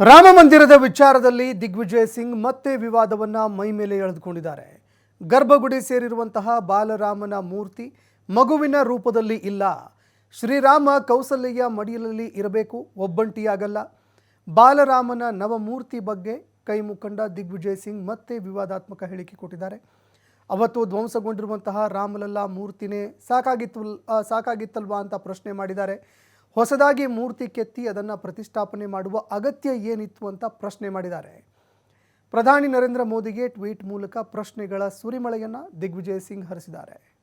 ರಾಮ ಮಂದಿರದ ವಿಚಾರದಲ್ಲಿ ದಿಗ್ವಿಜಯ್ ಸಿಂಗ್ ಮತ್ತೆ ವಿವಾದವನ್ನ ಮೈ ಮೇಲೆ ಎಳೆದುಕೊಂಡಿದ್ದಾರೆ. ಗರ್ಭಗುಡಿ ಸೇರಿರುವಂತಹ ಬಾಲರಾಮನ ಮೂರ್ತಿ ಮಗುವಿನ ರೂಪದಲ್ಲಿ ಇಲ್ಲ. ಶ್ರೀರಾಮ ಕೌಸಲ್ಯ ಮಡಿಲಲ್ಲಿ ಇರಬೇಕು, ಒಬ್ಬಂಟಿಯಾಗಲ್ಲ. ಬಾಲರಾಮನ ನವಮೂರ್ತಿ ಬಗ್ಗೆ ಕೈ ಮುಖಂಡ ದಿಗ್ವಿಜಯ್ ಸಿಂಗ್ ಮತ್ತೆ ವಿವಾದಾತ್ಮಕ ಹೇಳಿಕೆ ಕೊಟ್ಟಿದ್ದಾರೆ. ಅವತ್ತು ಧ್ವಂಸಗೊಂಡಿರುವಂತಹ ರಾಮಲಲ್ಲಾ ಮೂರ್ತಿನೇ ಸಾಕಾಗಿತ್ತು, ಸಾಕಾಗಿತ್ತಲ್ವಾ ಅಂತ ಪ್ರಶ್ನೆ ಮಾಡಿದ್ದಾರೆ. ಹೊಸದಾಗಿ ಮೂರ್ತಿ ಕೆತ್ತಿ ಅದನ್ನು ಪ್ರತಿಷ್ಠಾಪನೆ ಮಾಡುವ ಅಗತ್ಯ ಏನಿತ್ತು ಅಂತ ಪ್ರಶ್ನೆ ಮಾಡಿದ್ದಾರೆ. ಪ್ರಧಾನಿ ನರೇಂದ್ರ ಮೋದಿಗೆ ಟ್ವೀಟ್ ಮೂಲಕ ಪ್ರಶ್ನೆಗಳ ಸುರಿಮಳೆಯನ್ನು ದಿಗ್ವಿಜಯ್ ಸಿಂಗ್ ಹರಿಸಿದ್ದಾರೆ.